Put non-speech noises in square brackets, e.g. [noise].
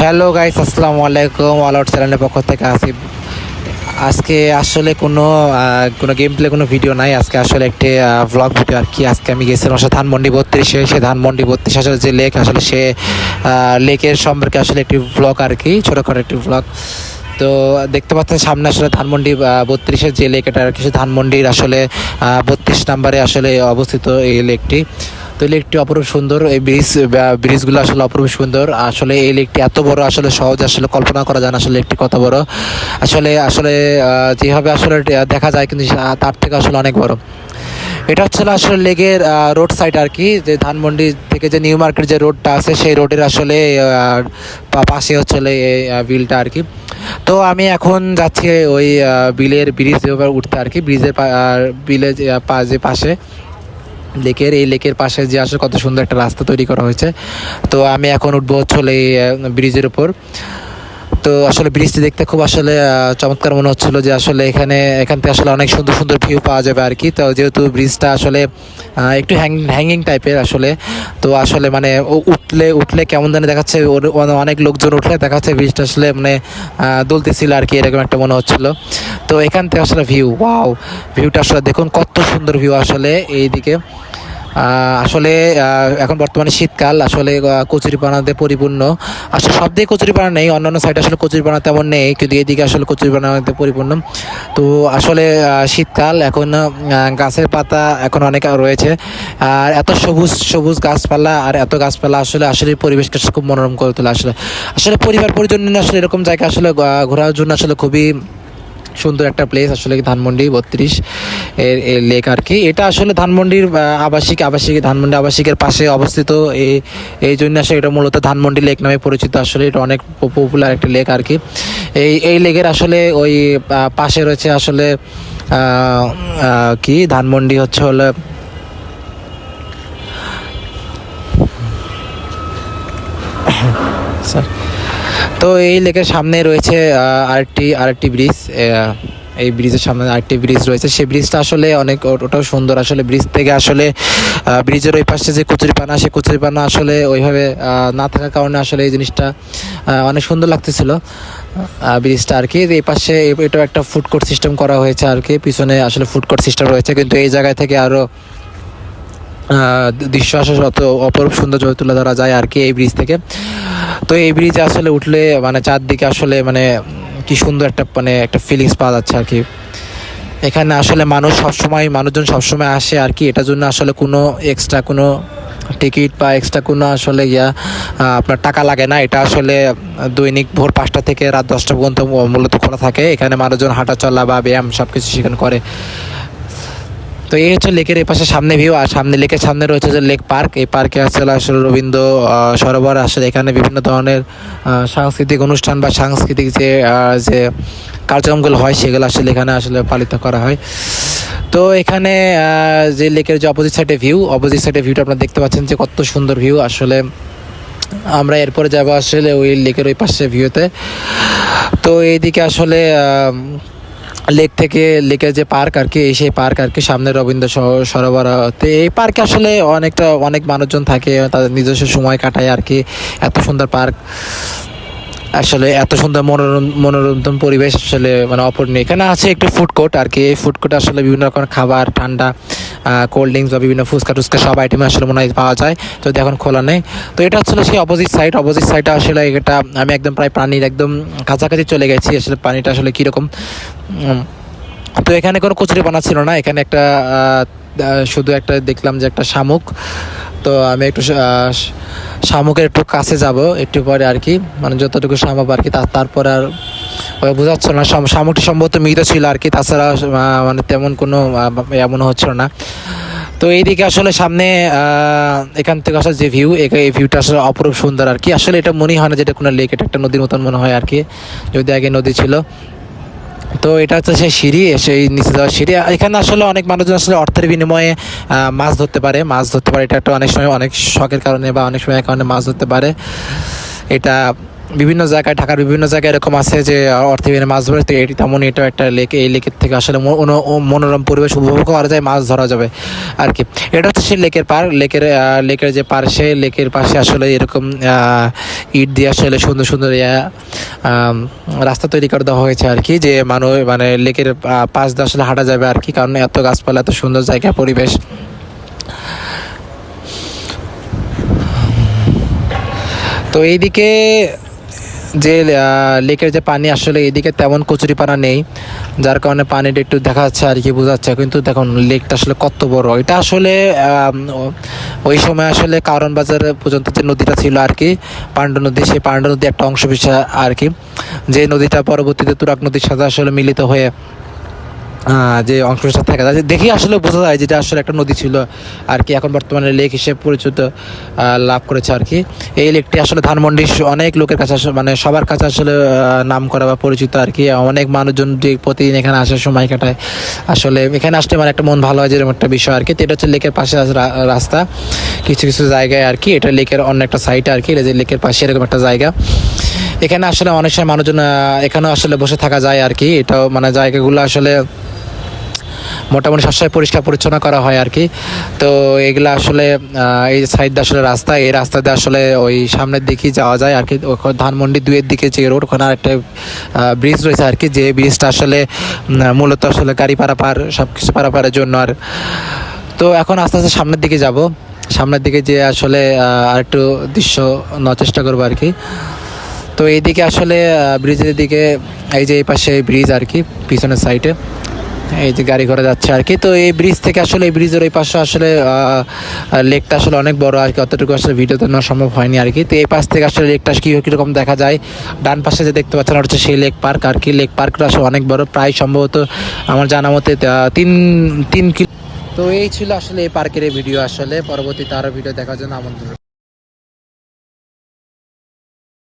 Hello guys, আসসালামু আলাইকুম all out চ্যানেলের পক্ষ থেকে আসিফ আজকে আসলে কোনো কোনো গেম প্লে কোনো ভিডিও নাই। আজকে আসলে একটি ব্লগ ভিডিও আর কি। আজকে আমি গেছিলাম আসলে ধানমন্ডি বত্রিশে। সে ধানমন্ডি বত্রিশ আসলে যে লেক আসলে সে লেকের সম্পর্কে আসলে একটি ভ্লগ আর কি, ছোটোখাটো একটি ভ্লগ তো দেখতে পাচ্ছেন সামনে আসলে ধানমন্ডি বত্রিশের যে লেক এটা আর কি ধানমন্ডির আসলে বত্রিশ নাম্বারে আসলে অবস্থিত এই লেকটি তো এই লেকটি অপরূপ সুন্দর এই ব্রিজ ব্রিজগুলো আসলে অপরূপ সুন্দর। আসলে এই লেকটি এত বড়, আসলে সহজে আসলে কল্পনা করা যায় না আসলে একটি কত বড়। আসলে আসলে যেভাবে আসলে দেখা যায় কিন্তু তার থেকে আসলে অনেক বড়। এটা হচ্ছে আসলে লেগের রোড সাইড আর কি যে ধানমন্ডি থেকে যে নিউ মার্কেট যে রোডটা আছে, সেই রোডের আসলে পাশে হচ্ছে এই বিলটা আর কি তো আমি এখন যাচ্ছি ওই বিলের ব্রিজ উঠতে আর কি ব্রিজের বিলের যে পাশে। লেকের, এই লেকের পাশে যে আসলে কত সুন্দর একটা রাস্তা তৈরি করা হয়েছে। তো আমি এখন উঠবো হলো এই ব্রিজের উপর। তো আসলে ব্রিজটি দেখতে খুব আসলে চমৎকার মনে হচ্ছিল যে আসলে এখানে, এখান থেকে আসলে অনেক সুন্দর সুন্দর ভিউ পাওয়া যাবে আর কি। তো যেহেতু ব্রিজটা আসলে একটু হ্যাঙ্গিং টাইপের আসলে, তো আসলে মানে উঠলে উঠলে কেমন জানি দেখাচ্ছে, ওর- অনেক লোকজন উঠলে দেখাচ্ছে ব্রিজটা আসলে মানে দুলতেছিল আর কি, এরকম একটা মনে হচ্ছিল। তো এখান থেকে আসলে ভিউ ওয়াও ভিউটা আসলে দেখুন কত সুন্দর ভিউ আসলে এইদিকে। আসলে এখন বর্তমানে শীতকাল, আসলে কচুরিপানাতে পরিপূর্ণ। আসলে সব দিকে কচুরিপানা নেই, অন্যান্য সাইডে আসলে কচুরিপানা তেমন নেই, কিন্তু এদিকে আসলে কচুরিপানাতে পরিপূর্ণ। তো আসলে শীতকাল এখন গাছের পাতা এখন অনেক রয়েছে। আর এত সবুজ সবুজ গাছপালা, আর এত গাছপালা আসলে আসলে পরিবেশকে খুব মনোরম করে তোলে। আসলে আসলে পরিবার পরিজন আসলে এরকম জায়গা আসলে ঘোরার জন্য আসলে খুবই সুন্দর একটা প্লেস আসলে ধানমন্ডি, বত্রিশ, এর লেক আর কি। এটা আসলে ধানমন্ডির আবাসিক আবাসিক, ধানমন্ডি আবাসিকের পাশে অবস্থিত। এই এই জন্য আসলে এটা মূলত ধানমন্ডি লেক নামে পরিচিত। আসলে এটা অনেক পপুলার একটা লেক আর কি। এই এই লেকের আসলে ওই পাশে রয়েছে আসলে কি? ধানমন্ডি হচ্ছে হলো [coughs] স্যার তো এই লেকের সামনে রয়েছে আরেকটি আরেকটি ব্রিজ এই ব্রিজের সামনে আরেকটি ব্রিজ রয়েছে। সেই ব্রিজটা আসলে অনেক ওটাও সুন্দর। আসলে ব্রিজ থেকে আসলে ব্রিজের ওই পাশে যে কচুরিপানা সেই কচুরিপানা আসলে ওইভাবে না থাকার কারণে আসলে এই জিনিসটা অনেক সুন্দর লাগতেছিল। ব্রিজটা আর কি এই পাশে এটাও একটা ফুড কোর্ট সিস্টেম করা হয়েছে আর কি পিছনে আসলে ফুড কোর্ট সিস্টেম রয়েছে। কিন্তু এই জায়গায় থেকে আরও দৃশ্য আসলে অত অপরূপ সুন্দর ছবি তুলে ধরা যায় আর কি এই ব্রিজ থেকে। তো এই ব্রিজে আসলে উঠলে মানে চারদিকে আসলে মানে কি সুন্দর একটা মানে একটা ফিলিংস পাওয়া যাচ্ছে আর কি। এখানে আসলে মানুষ সবসময়, মানুষজন সবসময় আসে আর কি। এটার জন্য আসলে কোনো এক্সট্রা কোনো টিকিট বা এক্সট্রা কোনো আসলে ইয়া আপনার টাকা লাগে না। এটা আসলে দৈনিক ভোর পাঁচটা থেকে রাত দশটা পর্যন্ত মূলত খোলা থাকে। এখানে মানুষজন হাঁটা চলা বা ব্যায়াম সব কিছু সেখানে করে। তো এই হচ্ছে লেকের এই পাশে সামনে ভিউ আর সামনে লেকের সামনে রয়েছে যে লেক পার্ক। এই পার্কে আসলে আসলে রবীন্দ্র সরোবর। আসলে এখানে বিভিন্ন ধরনের সাংস্কৃতিক অনুষ্ঠান বা সাংস্কৃতিক যে যে কার্যক্রমগুলো হয়, সেগুলো আসলে এখানে আসলে পালিত করা হয়। তো এখানে যে লেকের যে অপোজিট সাইডে ভিউ অপোজিট সাইডে ভিউটা আপনারা দেখতে পাচ্ছেন যে কত সুন্দর ভিউ আসলে আমরা এরপরে যাব আসলে ওই লেকের ওই পাশে ভিউতে তো। এইদিকে আসলে লেক থেকে লেকের যে পার্ক আর কি, সেই পার্ক আর কি সামনে রবীন্দ্র সরোবর তো এই পার্কে আসলে অনেকটা, অনেক মানুষজন থাকে, তাদের নিজস্ব সময় কাটায় আর কি। এত সুন্দর পার্ক, আসলে এত সুন্দর মনোরম মনোরঞ্জন পরিবেশ আসলে মানে অপূর্ণীয়। এখানে আছে একটু ফুড কোর্ট আর কি। এই ফুড কোর্ট আসলে বিভিন্ন রকম খাবার, ঠান্ডা কোল্ড ড্রিঙ্কস বা বিভিন্ন ফুচকা টুচকা সব আইটেম আসলে মনে হয় পাওয়া যায়। যদি এখন খোলা নেই। তো এটা হচ্ছে সেই অপোজিট সাইড অপোজিট সাইডে আসলে এটা আমি একদম প্রায় পানির একদম কাছাকাছি চলে গেছি। আসলে পানিটা আসলে কীরকম? তো এখানে কোনো কচুরি বানা ছিল না। এখানে একটা শুধু একটা দেখলাম যে একটা শামুক। তো আমি একটু শামুকের একটু কাছে যাব। একটু পরে আর কি। মানে যতটুকু সম্ভব আর কি। তা- তারপর আর বোঝাচ্ছিল না শাম- শামুকটি সম্ভবত মৃত ছিল আর কি, তাছাড়া মানে তেমন কোনো এমন হচ্ছিল না। তো এইদিকে আসলে সামনে এখান থেকে আসলে যে ভিউ এই ভিউটা আসলে অপরূপ সুন্দর আর কি। আসলে এটা মনেই হয় না যেটা কোনো লেক এটা একটা নদীর মতন মনে হয় আর কি, যদি আগে নদী ছিল। তো এটা হচ্ছে সেই সিঁড়ি, সেই নিচে যাওয়ার সিঁড়ি। এখানে আসলে অনেক মানুষজন আসলে অর্থের বিনিময়ে মাছ ধরতে পারে। মাছ ধরতে পারে, এটা একটা অনেক সময় অনেক শখের কারণে বা অনেক সময় কারণে মাছ ধরতে পারে। এটা বিভিন্ন জায়গায়, ঢাকার বিভিন্ন জায়গায় এরকম আছে যে, অর্থবিহীনে মাছ ধরে এটি তেমন এটা একটা লেক এই লেকের থেকে আসলে মনো- মনো- মনোরম পরিবেশ উপভোগ করা যায়, মাছ ধরা যাবে আর কি। এটা হচ্ছে সেই লেকের পার লেকের লেকের যে সে লেকের পাশে আসলে এরকম ইট দিয়ে আসলে সুন্দর সুন্দর রাস্তা তৈরি করে দেওয়া হয়েছে আর কি, যে মানুষ মানে লেকের পাশ দিয়ে আসলে হাঁটা যাবে আর কি, কারণ এত গাছপালা, এত সুন্দর জায়গা, পরিবেশ। তো এইদিকে যে লেকের যে পানি আসলে এদিকে তেমন কচুরিপানা নেই, যার কারণে পানিটা একটু দেখা যাচ্ছে আর কি বোঝাচ্ছে কিন্তু দেখুন, লেকটা আসলে কত বড়। এটা আসলে ওই সময় আসলে কারণ বাজার পর্যন্ত যে নদীটা ছিল আর কি, পাণ্ডু নদী, সেই পাণ্ডু নদী একটা অংশ বিশেষ আর কি। যে নদীটা পরবর্তীতে তুরাক নদীর সাথে আসলে মিলিত হয়ে যে অংশটা থাকে। তাতে দেখি আসলে বোঝা যায় যেটা আসলে একটা নদী ছিল আর কি। এখন বর্তমানে লেক হিসেবে পরিচিত লাভ করেছে আর কি। এই লেকটি আসলে ধানমন্ডির অনেক লোকের কাছে মানে সবার কাছে আসলে নাম করা বা পরিচিত আর কি। অনেক মানুষজন যে প্রতিদিন এখানে আসার সময় কাটায়। আসলে এখানে আসলে মানে একটা মন ভালো হয় যেরকম একটা বিষয় আর কি। তো এটা হচ্ছে লেকের পাশে রাস্তা। কিছু কিছু জায়গায় আর কি। এটা লেকের অন্য একটা সাইড আর কি। যে লেকের পাশে এরকম একটা জায়গা। এখানে আসলে অনেক সময় মানুষজন এখানেও আসলে বসে থাকা যায় আর কি। এটাও মানে জায়গাগুলো আসলে মোটামুটি সবসময় পরিষ্কার পরিচ্ছন্ন করা হয় আর কি। তো এগুলো আসলে এই সাইড দিয়ে আসলে রাস্তা, এই রাস্তা দিয়ে আসলে ওই সামনের দিকেই যাওয়া যায় আর কি। ধানমন্ডি দুয়ের দিকে যে রোড ওখানে একটা ব্রিজ রয়েছে আর কি, যে ব্রিজটা আসলে মূলত আসলে গাড়ি পারাপার সব কিছু পারাপারের জন্য আর। তো এখন আস্তে আস্তে সামনের দিকে যাব। সামনের দিকে যে আসলে আর একটু দৃশ্য নেওয়ার চেষ্টা করব আর কি। তো এইদিকে আসলে ব্রিজের দিকে, এই যে এই পাশে ব্রিজ আর কি, পিছনের সাইডে এই যে গাড়ি ঘোড়া যাচ্ছে আর কি। তো এই ব্রিজ থেকে আসলে, এই ব্রিজের ওই পাশে আসলে লেকটা আসলে অনেক বড় আর কি। অতটুকু আসলে ভিডিওতে নেওয়া সম্ভব হয়নি আর কি। তো এই পাশ থেকে আসলে লেকটা কী কীরকম দেখা যায়? ডান পাশে যে দেখতে পাচ্ছেন হচ্ছে সেই লেক পার্ক আর কি। লেক পার্কটা আসলে অনেক বড়। প্রায় সম্ভবত আমার জানা মতে তিন তিন কিলো তো এই ছিল আসলে এই পার্কের ভিডিও আসলে। পরবর্তীতে আরও ভিডিও দেখার জন্য আমন্ত্রণ